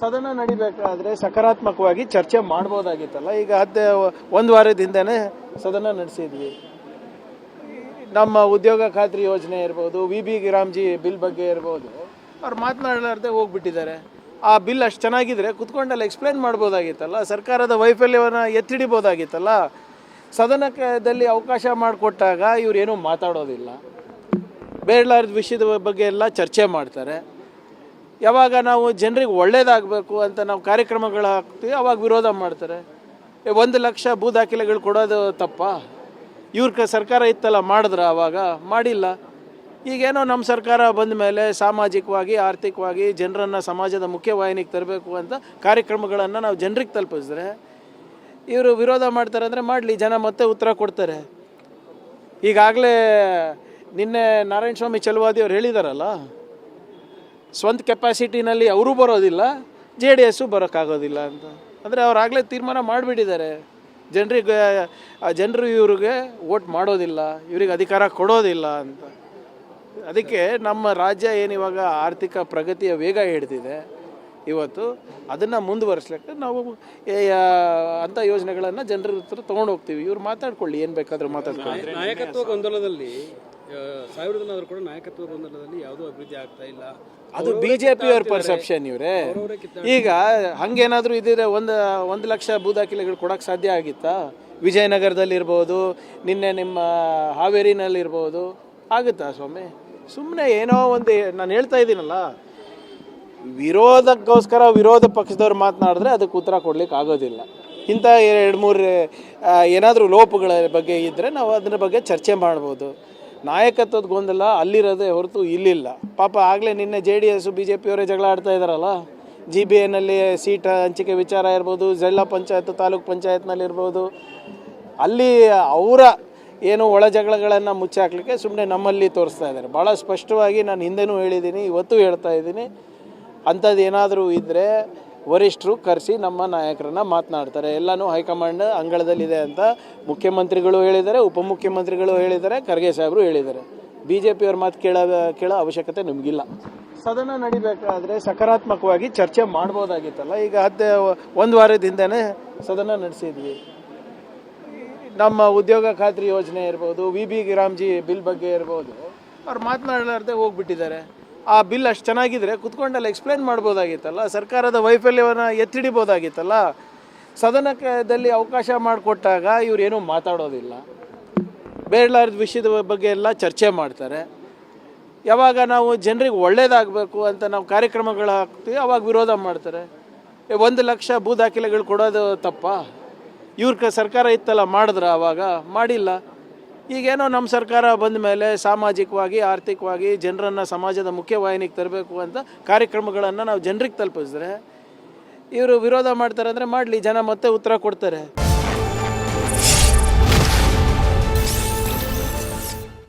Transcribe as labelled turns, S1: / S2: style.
S1: ಸದನ ನಡಿಬೇಕಾದ್ರೆ ಸಕಾರಾತ್ಮಕವಾಗಿ ಚರ್ಚೆ ಮಾಡ್ಬೋದಾಗಿತ್ತಲ್ಲ, ಈಗ ಹತ್ತೆ ಒಂದು ವಾರದ ಸದನ ನಡೆಸಿದ್ವಿ. ನಮ್ಮ ಉದ್ಯೋಗ ಖಾತ್ರಿ ಯೋಜನೆ ಇರ್ಬೋದು ವಿ ಬಿ ಗಿರಾಮ್ಜಿ ಬಿಲ್ ಬಗ್ಗೆ ಇರ್ಬೋದು, ಅವ್ರು ಮಾತನಾಡಲಾರ್ದೆ ಹೋಗ್ಬಿಟ್ಟಿದ್ದಾರೆ. ಆ ಬಿಲ್ ಅಷ್ಟು ಚೆನ್ನಾಗಿದ್ರೆ ಕುತ್ಕೊಂಡಲ್ಲಿ ಎಕ್ಸ್ಪ್ಲೇನ್ ಮಾಡ್ಬೋದಾಗಿತ್ತಲ್ಲ, ಸರ್ಕಾರದ ವೈಫಲ್ಯವನ್ನು ಎತ್ತಿಡಿಬೋದಾಗಿತ್ತಲ್ಲ ಸದನದಲ್ಲಿ ಅವಕಾಶ ಮಾಡಿಕೊಟ್ಟಾಗ ಇವ್ರೇನು ಮಾತಾಡೋದಿಲ್ಲ. ಬೇಡಲಾರದ ವಿಷಯದ ಬಗ್ಗೆ ಎಲ್ಲ ಚರ್ಚೆ ಮಾಡ್ತಾರೆ. ಯಾವಾಗ ನಾವು ಜನರಿಗೆ ಒಳ್ಳೇದಾಗಬೇಕು ಅಂತ ನಾವು ಕಾರ್ಯಕ್ರಮಗಳು ಹಾಕ್ತೀವಿ, ಅವಾಗ ವಿರೋಧ ಮಾಡ್ತಾರೆ. ಒಂದು ಲಕ್ಷ ಭೂ ದಾಖಲೆಗಳು ಕೊಡೋದು ತಪ್ಪ. ಇವ್ರ ಸರ್ಕಾರ ಇತ್ತಲ್ಲ, ಮಾಡಿದ್ರ ಅವಾಗ? ಮಾಡಿಲ್ಲ. ಈಗೇನೋ ನಮ್ಮ ಸರ್ಕಾರ ಬಂದ ಮೇಲೆ ಸಾಮಾಜಿಕವಾಗಿ, ಆರ್ಥಿಕವಾಗಿ ಜನರನ್ನು ಸಮಾಜದ ಮುಖ್ಯವಾಹಿನಿಗೆ ತರಬೇಕು ಅಂತ ಕಾರ್ಯಕ್ರಮಗಳನ್ನು ನಾವು ಜನರಿಗೆ ತಲುಪಿಸಿದ್ರೆ, ಇವರು ವಿರೋಧ ಮಾಡ್ತಾರೆ ಅಂದರೆ ಮಾಡಲಿ, ಜನ ಮತ್ತೆ ಉತ್ತರ ಕೊಡ್ತಾರೆ. ಈಗಾಗಲೇ ನಿನ್ನೆ ನಾರಾಯಣ ಸ್ವಾಮಿ ಚಲುವಾದಿ ಅವ್ರು ಹೇಳಿದಾರಲ್ಲ ಸ್ವಂತ ಕೆಪಾಸಿಟಿನಲ್ಲಿ ಅವರು ಬರೋದಿಲ್ಲ, ಜೆ ಡಿ ಎಸ್ಸು ಬರೋಕ್ಕಾಗೋದಿಲ್ಲ ಅಂತ. ಅಂದರೆ ಅವ್ರು ಆಗಲೇ ತೀರ್ಮಾನ ಮಾಡಿಬಿಟ್ಟಿದ್ದಾರೆ. ಜನರಿಗೆ ಜನರು ಇವ್ರಿಗೆ ವೋಟ್ ಮಾಡೋದಿಲ್ಲ, ಇವ್ರಿಗೆ ಅಧಿಕಾರ ಕೊಡೋದಿಲ್ಲ ಅಂತ. ಅದಕ್ಕೆ ನಮ್ಮ ರಾಜ್ಯ ಏನಿವಾಗ ಆರ್ಥಿಕ ಪ್ರಗತಿಯ ವೇಗ ಹಿಡಿದಿದೆ ಇವತ್ತು, ಅದನ್ನು ಮುಂದುವರಿಸ್ಲಿಕ್ಕೆ ನಾವು ಅಂಥ ಯೋಜನೆಗಳನ್ನು ಜನರ ಹತ್ರ ತೊಗೊಂಡು ಹೋಗ್ತೀವಿ ಇವ್ರು ಮಾತಾಡ್ಕೊಳ್ಳಿ, ಏನು ಬೇಕಾದರೂ ಮಾತಾಡ್ಕೊಳ್ಳಿ.
S2: ನಾಯಕತ್ವ ಗೊಂದಲದಲ್ಲಿ ಸಾವಿರದನಾದ್ರೂ ಕೂಡ ನಾಯಕತ್ವ ಗೊಂದಲದಲ್ಲಿ ಯಾವುದೂ ಅಭಿವೃದ್ಧಿ ಆಗ್ತಾ ಇಲ್ಲ.
S1: ಅದು ಬಿ ಜೆ ಪಿಯವ್ರ ಪರ್ಸೆಪ್ಷನ್ ಇವರೇ. ಈಗ ಹಂಗೇನಾದರೂ ಇದ್ರೆ ಒಂದು ಒಂದು ಲಕ್ಷ ಭೂ ಕೊಡೋಕೆ ಕೊಡೋಕ್ಕೆ ಸಾಧ್ಯ ಆಗಿತ್ತಾ? ವಿಜಯನಗರದಲ್ಲಿರ್ಬೋದು ನಿನ್ನೆ ನಿಮ್ಮ ಹಾವೇರಿನಲ್ಲಿರ್ಬೋದು. ಆಗುತ್ತಾ ಸ್ವಾಮಿ? ಸುಮ್ಮನೆ ಏನೋ ಒಂದು ನಾನು ಹೇಳ್ತಾ ಇದ್ದೀನಲ್ಲ. ವಿರೋಧಕ್ಕೋಸ್ಕರ ವಿರೋಧ ಪಕ್ಷದವ್ರು ಮಾತನಾಡಿದ್ರೆ ಅದಕ್ಕೆ ಉತ್ತರ ಕೊಡ್ಲಿಕ್ಕೆ ಆಗೋದಿಲ್ಲ. ಇಂಥ ಎರಡು ಮೂರು ಏನಾದರೂ ಲೋಪಗಳ ಬಗ್ಗೆ ಇದ್ದರೆ ನಾವು ಅದರ ಬಗ್ಗೆ ಚರ್ಚೆ ಮಾಡ್ಬೋದು. ನಾಯಕತ್ವದ ಗೊಂದಲ ಅಲ್ಲಿರೋದೇ ಹೊರತು ಇಲ್ಲಿಲ್ಲ. ಪಾಪ ಆಗಲೇ ನಿನ್ನೆ J D S, B J ಪಿಯವರೇ ಜಗಳ ಆಡ್ತಾ ಇದ್ದಾರಲ್ಲ? ಜಿ ಬಿ ಎನಲ್ಲಿ ಸೀಟ್ ಹಂಚಿಕೆ ವಿಚಾರ ಇರ್ಬೋದು, ಜಿಲ್ಲಾ ಪಂಚಾಯತ್, ತಾಲೂಕ್ ಪಂಚಾಯತ್ನಲ್ಲಿರ್ಬೋದು ಅಲ್ಲಿ ಅವರ ಏನು ಒಳ ಜಗಳಗಳನ್ನು ಮುಚ್ಚಾಕ್ಲಿಕ್ಕೆ ಸುಮ್ಮನೆ ನಮ್ಮಲ್ಲಿ ತೋರಿಸ್ತಾ ಇದ್ದಾರೆ. ಭಾಳ ಸ್ಪಷ್ಟವಾಗಿ ನಾನು ಹಿಂದೆನೂ ಹೇಳಿದ್ದೀನಿ, ಇವತ್ತು ಹೇಳ್ತಾ ಇದ್ದೀನಿ. ಅಂಥದ್ದು ಏನಾದರೂ ಇದ್ದರೆ ವರಿಷ್ಠರು ಕರೆಸಿ ನಮ್ಮ ನಾಯಕರನ್ನ ಮಾತನಾಡ್ತಾರೆ. ಎಲ್ಲನೂ ಹೈಕಮಾಂಡ್ ಅಂಗಳದಲ್ಲಿದೆ ಅಂತ ಮುಖ್ಯಮಂತ್ರಿಗಳು ಹೇಳಿದ್ದಾರೆ, ಉಪಮುಖ್ಯಮಂತ್ರಿಗಳು ಹೇಳಿದ್ದಾರೆ, ಖರ್ಗೆ ಸಾಹೇಬರು ಹೇಳಿದ್ದಾರೆ. ಬಿ ಜೆ ಪಿಯವ್ರ ಮಾತು ಕೇಳ, ಕೇಳೋ ಅವಶ್ಯಕತೆ ನಮಗಿಲ್ಲ. ಸದನ ನಡಿಬೇಕಾದ್ರೆ ಸಕಾರಾತ್ಮಕವಾಗಿ ಚರ್ಚೆ ಮಾಡ್ಬೋದಾಗಿತ್ತಲ್ಲ, ಈಗ ಹತ್ತೆ ಒಂದು ವಾರದಿಂದನೇ ಸದನ ನಡೆಸಿದ್ವಿ. ನಮ್ಮ ಉದ್ಯೋಗ ಖಾತ್ರಿ ಯೋಜನೆ ಇರ್ಬೋದು ವಿ ಬಿ ಗಿರಾಮ್ಜಿ ಬಿಲ್ ಬಗ್ಗೆ ಇರ್ಬೋದು. ಅವ್ರು ಮಾತನಾಡಲಾರ್ದೆ ಹೋಗ್ಬಿಟ್ಟಿದ್ದಾರೆ. ಆ ಬಿಲ್ ಅಷ್ಟು ಚೆನ್ನಾಗಿದ್ರೆ ಕುತ್ಕೊಂಡಲ್ಲಿ ಎಕ್ಸ್ಪ್ಲೇನ್ ಮಾಡ್ಬೋದಾಗಿತ್ತಲ್ಲ? ಸರ್ಕಾರದ ವೈಫಲ್ಯವನ್ನು ಎತ್ತಿಡಿಬೋದಾಗಿತ್ತಲ್ಲ? ಸದನದಲ್ಲಿ ಅವಕಾಶ ಮಾಡಿಕೊಟ್ಟಾಗ ಇವ್ರೇನು ಮಾತಾಡೋದಿಲ್ಲ. ಬೇಡಲಾರದ ವಿಷಯದ ಬಗ್ಗೆ ಎಲ್ಲ ಚರ್ಚೆ ಮಾಡ್ತಾರೆ. ಯಾವಾಗ ನಾವು ಜನರಿಗೆ ಒಳ್ಳೇದಾಗಬೇಕು ಅಂತ ನಾವು ಕಾರ್ಯಕ್ರಮಗಳು ಹಾಕ್ತೀವಿ, ಅವಾಗ ವಿರೋಧ ಮಾಡ್ತಾರೆ. ಒಂದು ಲಕ್ಷ ಭೂ ದಾಖಲೆಗಳು ಕೊಡೋದು ತಪ್ಪ? ಇವ್ರ ಸರ್ಕಾರ ಇತ್ತಲ್ಲ, ಮಾಡಿದ್ರ ಆವಾಗ ಮಾಡಿಲ್ಲ. ಈಗೇನೋ ನಮ್ಮ ಸರ್ಕಾರ ಬಂದ ಮೇಲೆ ಸಾಮಾಜಿಕವಾಗಿ, ಆರ್ಥಿಕವಾಗಿ ಜನರನ್ನು ಸಮಾಜದ ಮುಖ್ಯವಾಹಿನಿಗೆ ತರಬೇಕು ಅಂತ ಕಾರ್ಯಕ್ರಮಗಳನ್ನು ನಾವು ಜನರಿಗೆ ತಲುಪಿಸಿದ್ರೆ ಇವರು ವಿರೋಧ ಮಾಡ್ತಾರೆ ಅಂದರೆ ಮಾಡಲಿ, ಜನ ಮತ್ತೆ ಉತ್ತರ ಕೊಡ್ತಾರೆ.